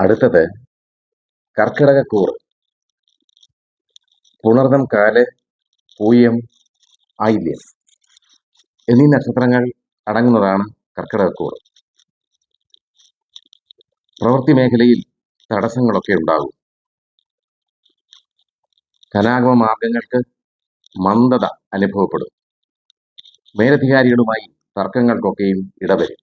അടുത്തത് കർക്കിടകക്കൂർ. പുണർദം കാൽ പൂയം ആയില്യം എന്നീ നക്ഷത്രങ്ങൾ അടങ്ങുന്നതാണ് കർക്കിടകക്കൂർ. പ്രവൃത്തി മേഖലയിൽ തടസ്സങ്ങളൊക്കെ ഉണ്ടാകും. ധനാഗമ മാർഗങ്ങൾക്ക് മന്ദത അനുഭവപ്പെടും. മേലധികാരികളുമായി തർക്കങ്ങൾക്കൊക്കെയും ഇടവരും.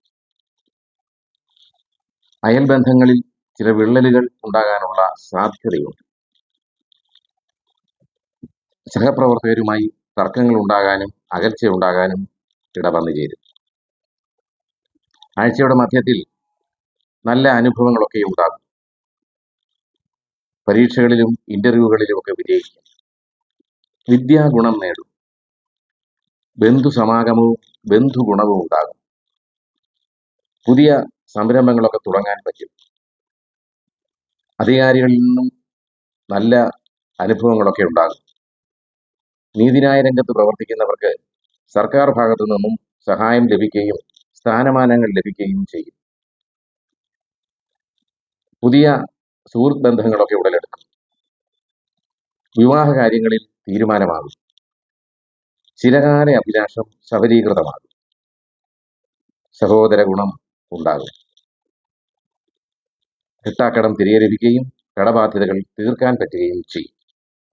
അയൽബന്ധങ്ങളിൽ ചില വിള്ളലുകൾ ഉണ്ടാകാനുള്ള സാധ്യതയുണ്ട്. സഹപ്രവർത്തകരുമായി തർക്കങ്ങൾ ഉണ്ടാകാനും അകൽച്ച ഉണ്ടാകാനും ഇട വന്നു ചേരും ആഴ്ചയുടെ മധ്യത്തിൽ നല്ല അനുഭവങ്ങളൊക്കെ ഉണ്ടാകും. പരീക്ഷകളിലും ഇന്റർവ്യൂകളിലുമൊക്കെ വിജയിക്കും. വിദ്യാഗുണം നേടും. ബന്ധു സമാഗമവും ബന്ധുഗുണവും ഉണ്ടാകും. പുതിയ സംരംഭങ്ങളൊക്കെ തുടങ്ങാൻ പറ്റും. അധികാരികളിൽ നിന്നും നല്ല അനുഭവങ്ങളൊക്കെ ഉണ്ടാകും. നീതിന്യായ രംഗത്ത് പ്രവർത്തിക്കുന്നവർക്ക് സർക്കാർ ഭാഗത്തു നിന്നും സഹായം ലഭിക്കുകയും സ്ഥാനമാനങ്ങൾ ലഭിക്കുകയും ചെയ്യും. പുതിയ സുഹൃത്ത് ബന്ധങ്ങളൊക്കെ ഉടലെടുക്കും. വിവാഹ കാര്യങ്ങളിൽ തീരുമാനമാകും. ചിരകാല അഭിലാഷം സഫലീകൃതമാകും സഹോദര ഗുണം ഉണ്ടാകും. കിട്ടാക്കടം തിരികെ ലഭിക്കുകയും കടബാധ്യതകൾ തീർക്കാൻ പറ്റുകയും ചെയ്യും.